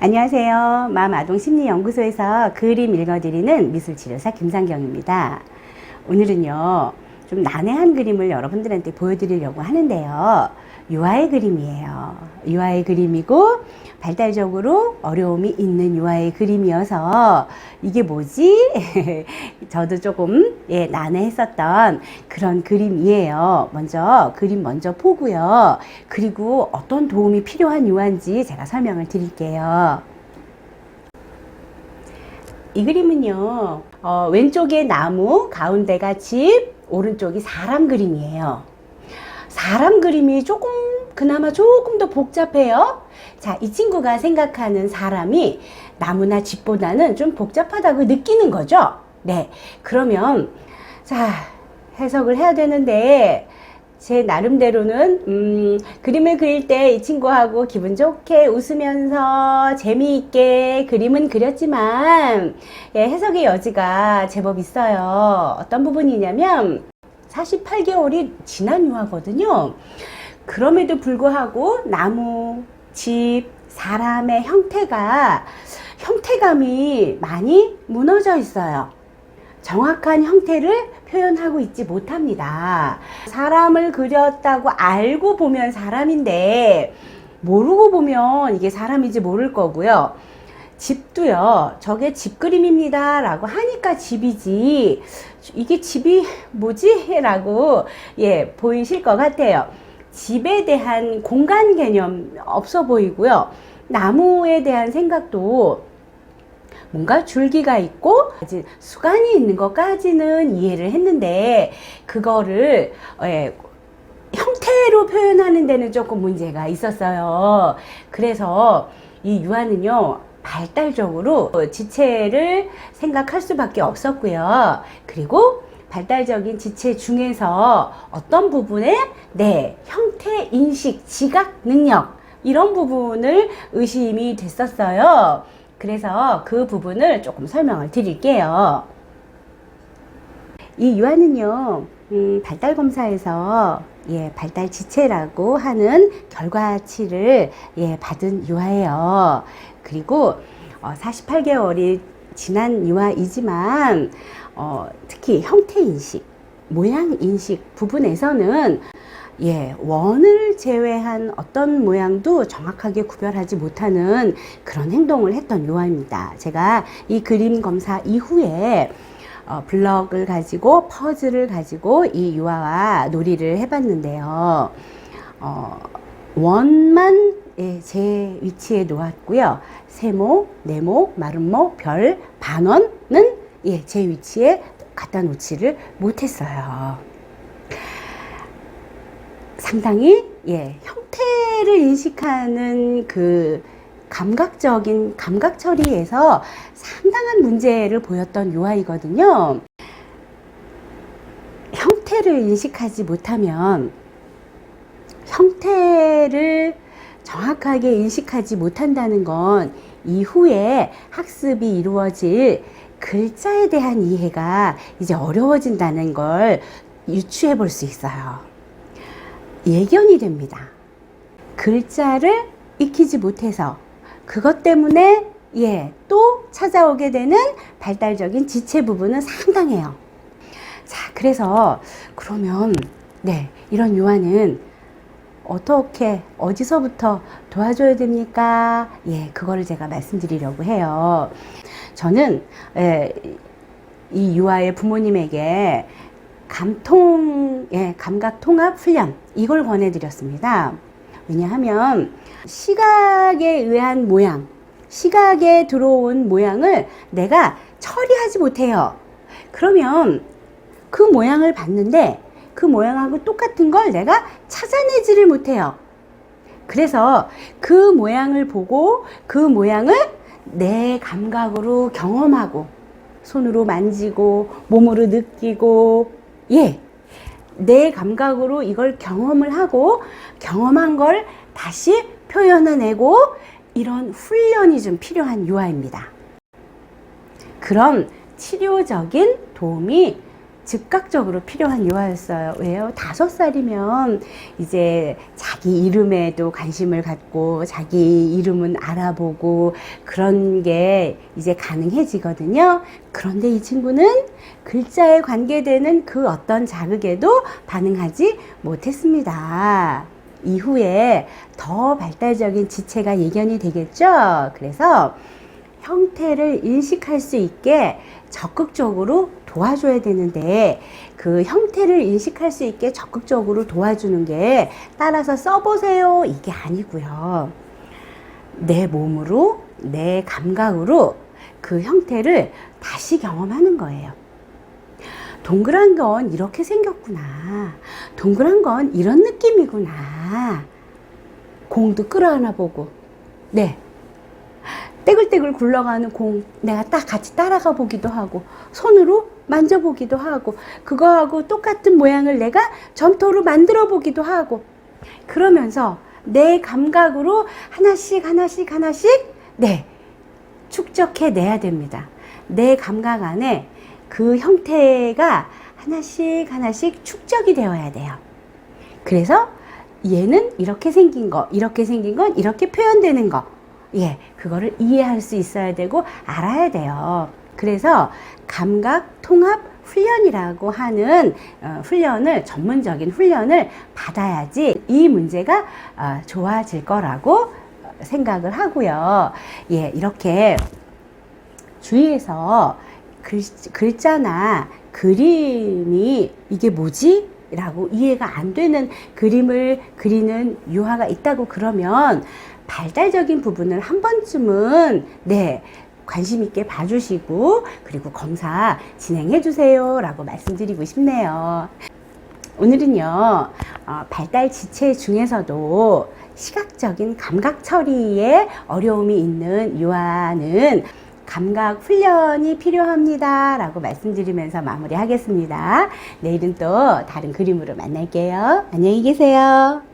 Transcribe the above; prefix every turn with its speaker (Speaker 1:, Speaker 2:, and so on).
Speaker 1: 안녕하세요. 마음아동 심리 연구소에서 그림 읽어드리는 미술 치료사 김상경입니다. 오늘은요, 좀 난해한 그림을 여러분들한테 보여드리려고 하는데요. 유아의 그림이에요. 유아의 그림이고, 발달적으로 어려움이 있는 유아의 그림이어서, 이게 뭐지? 저도 조금, 예, 난해했었던 그런 그림이에요. 먼저, 그림 먼저 보고요. 그리고 어떤 도움이 필요한 유아인지 제가 설명을 드릴게요. 이 그림은요, 어, 왼쪽에 나무, 가운데가 집, 오른쪽이 사람 그림이에요. 사람 그림이 조금, 그나마 조금 더 복잡해요. 자, 이 친구가 생각하는 사람이 나무나 집보다는 좀 복잡하다고 느끼는 거죠. 네. 그러면, 자, 해석을 해야 되는데, 제 나름대로는 음, 그림을 그릴 때 이 친구하고 기분 좋게 웃으면서 재미있게 그림은 그렸지만 예, 해석의 여지가 제법 있어요. 어떤 부분이냐면 48개월이 지난 유아거든요. 그럼에도 불구하고 나무, 집, 사람의 형태가 형태감이 많이 무너져 있어요. 정확한 형태를 표현하고 있지 못합니다. 사람을 그렸다고 알고 보면 사람인데, 모르고 보면 이게 사람인지 모를 거고요. 집도요, 저게 집 그림입니다. 라고 하니까 집이지, 이게 집이 뭐지? 라고, 예, 보이실 것 같아요. 집에 대한 공간 개념 없어 보이고요. 나무에 대한 생각도 뭔가 줄기가 있고 아직 수간이 있는 것까지는 이해를 했는데 그거를 예, 형태로 표현하는 데는 조금 문제가 있었어요. 그래서 이 유아는요. 발달적으로 지체를 생각할 수밖에 없었고요. 그리고 발달적인 지체 중에서 어떤 부분에 네, 형태 인식, 지각 능력 이런 부분을 의심이 됐었어요. 그래서 그 부분을 조금 설명을 드릴게요. 이 유아는요, 음, 발달 검사에서 예, 발달 지체라고 하는 결과치를 예, 받은 유아예요. 그리고 어, 48개월이 지난 유아이지만 어, 특히 형태 인식, 모양 인식 부분에서는 예, 원을 제외한 어떤 모양도 정확하게 구별하지 못하는 그런 행동을 했던 유아입니다. 제가 이 그림 검사 이후에 어, 블럭을 가지고 퍼즐을 가지고 이 유아와 놀이를 해봤는데요. 어, 원만 예, 제 위치에 놓았고요. 세모, 네모, 마름모, 별, 반원은 예, 제 위치에 갖다 놓지를 못했어요. 상당히 예, 형태를 인식하는 그 감각적인 감각 처리에서 상당한 문제를 보였던 유아이거든요. 형태를 인식하지 못하면 형태를 정확하게 인식하지 못한다는 건 이후에 학습이 이루어질 글자에 대한 이해가 이제 어려워진다는 걸 유추해 볼 수 있어요. 예견이 됩니다. 글자를 익히지 못해서 그것 때문에 예, 또 찾아오게 되는 발달적인 지체 부분은 상당해요. 자, 그래서 그러면 네, 이런 유아는 어떻게 어디서부터 도와줘야 됩니까? 예, 그거를 제가 말씀드리려고 해요. 저는 예, 이 유아의 부모님에게 감통, 예, 감각 통합 훈련 이걸 권해드렸습니다. 왜냐하면 시각에 의한 모양, 시각에 들어온 모양을 내가 처리하지 못해요. 그러면 그 모양을 봤는데 그 모양하고 똑같은 걸 내가 찾아내지를 못해요. 그래서 그 모양을 보고 그 모양을 내 감각으로 경험하고 손으로 만지고 몸으로 느끼고 예. 내 감각으로 이걸 경험을 하고 경험한 걸 다시 표현해내고 이런 훈련이 좀 필요한 유아입니다. 그런 치료적인 도움이 즉각적으로 필요한 유아였어요. 왜요? 다섯 살이면 이제 자기 이름에도 관심을 갖고 자기 이름은 알아보고 그런 게 이제 가능해지거든요. 그런데 이 친구는 글자에 관계되는 그 어떤 자극에도 반응하지 못했습니다. 이후에 더 발달적인 지체가 예견이 되겠죠. 그래서 형태를 인식할 수 있게 적극적으로 도와줘야 되는데 그 형태를 인식할 수 있게 적극적으로 도와주는 게 따라서 써보세요 이게 아니고요. 내 몸으로 내 감각으로 그 형태를 다시 경험하는 거예요. 동그란 건 이렇게 생겼구나. 동그란 건 이런 느낌이구나. 공도 끌어안아 보고. 네. 떼글떼글 굴러가는 공 내가 딱 같이 따라가 보기도 하고 손으로 만져보기도 하고 그거하고 똑같은 모양을 내가 점토로 만들어 보기도 하고 그러면서 내 감각으로 하나씩 하나씩 하나씩 네 축적해 내야 됩니다. 내 감각 안에 그 형태가 하나씩 하나씩 축적이 되어야 돼요. 그래서 얘는 이렇게 생긴 거, 이렇게 생긴 건 이렇게 표현되는 거. 예, 그거를 이해할 수 있어야 되고 알아야 돼요. 그래서 감각 통합 훈련이라고 하는 어, 훈련을 전문적인 훈련을 받아야지 이 문제가 어, 좋아질 거라고 생각을 하고요. 예, 이렇게 주위에서 글, 글자나 그림이 이게 뭐지? 라고 이해가 안 되는 그림을 그리는 유아가 있다고 그러면 발달적인 부분을 한 번쯤은 네 관심 있게 봐주시고 그리고 검사 진행해 주세요 라고 말씀드리고 싶네요. 오늘은요 어, 발달 지체 중에서도 시각적인 감각 처리에 어려움이 있는 유아는 감각 훈련이 필요합니다 라고 말씀드리면서 마무리하겠습니다. 내일은 또 다른 그림으로 만날게요. 안녕히 계세요